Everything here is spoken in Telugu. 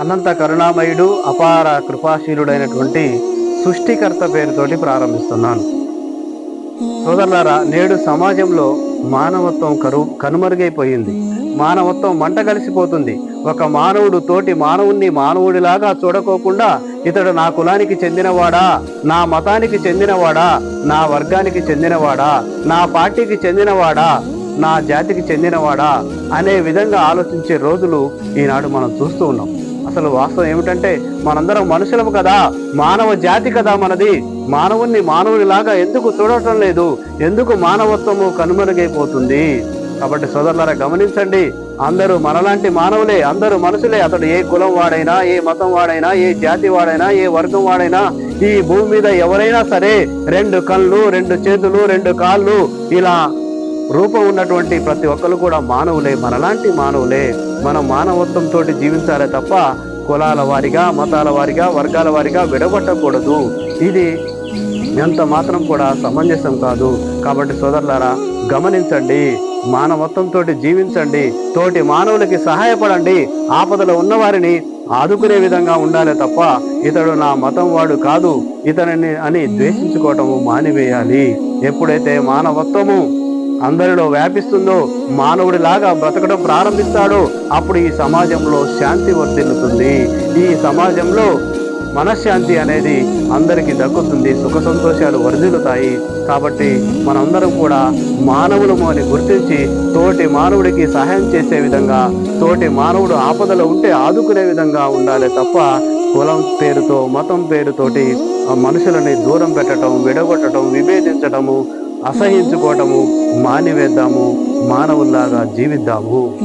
అనంత కరుణామయుడు అపార కృపాశీలుడైనటువంటి సృష్టికర్త పేరుతోటి ప్రారంభిస్తున్నాను. సోదరులారా నేడు సమాజంలో మానవత్వం కరు కనుమరుగైపోయింది. మానవత్వం మంట కలిసిపోతుంది. ఒక మానవుడు తోటి మానవుణ్ణి మానవుడిలాగా చూడకోకుండా ఇతడు నా కులానికి చెందినవాడా? నా మతానికి చెందినవాడా? నా వర్గానికి చెందినవాడా? నా పార్టీకి చెందినవాడా? నా జాతికి చెందినవాడా? అనే విధంగా ఆలోచించే రోజులు ఈనాడు మనం చూస్తూ ఉన్నాం. అసలు వాస్తవం ఏమిటంటే మనందరం మనుషులము కదా మానవ జాతి కదా మనది. మానవుణ్ణి మానవునిలాగా ఎందుకు చూడటం లేదు? ఎందుకు మానవత్వము కనుమరుగైపోతుంది? కాబట్టి సోదరులారా గమనించండి. అందరూ మనలాంటి మానవులే అందరూ మనుషులే. అతడు ఏ కులం వాడైనా ఏ మతం వాడైనా ఏ జాతి వాడైనా ఏ వర్గం వాడైనా ఈ భూమి మీద ఎవరైనా సరే రెండు కళ్ళు రెండు చేతులు రెండు కాళ్ళు ఇలా రూపం ఉన్నటువంటి ప్రతి ఒక్కరు కూడా మానవులే మనలాంటి మానవులే. మనం మానవత్వంతో జీవించాలే తప్ప కులాల వారిగా మతాల వారిగా వర్గాల వారిగా విడగొట్టకూడదు. ఇది ఎంత మాత్రం కూడా సమంజసం కాదు. కాబట్టి సోదరులారా గమనించండి మానవత్వంతో జీవించండి తోటి మానవులకి సహాయపడండి ఆపదలో ఉన్నవారిని ఆదుకునే విధంగా ఉండాలి తప్ప ఇతడు నా మతం వాడు కాదు ఇతనిని అని ద్వేషించుకోవటము మానివేయాలి. ఎప్పుడైతే మానవత్వము అందరిలో వ్యాపిస్తుందో మానవుడిలాగా బ్రతకడం ప్రారంభిస్తాడో అప్పుడు ఈ సమాజంలో శాంతి వర్ధిల్లుతుంది. ఈ సమాజంలో మనశ్శాంతి అనేది అందరికీ దక్కుతుంది సుఖ సంతోషాలు వర్ధిల్లుతాయి. కాబట్టి మనందరం కూడా మానవులము అని గుర్తించి తోటి మానవుడికి సహాయం చేసే విధంగా తోటి మానవుడు ఆపదలో ఉంటే ఆదుకునే విధంగా ఉండాలి తప్ప కులం పేరుతో మతం పేరుతోటి మనుషులని దూరం పెట్టడం విడగొట్టడం విభేదించడము అసహించుకోవటము మానివేద్దాము మానవుల్లాగా జీవిద్దాము.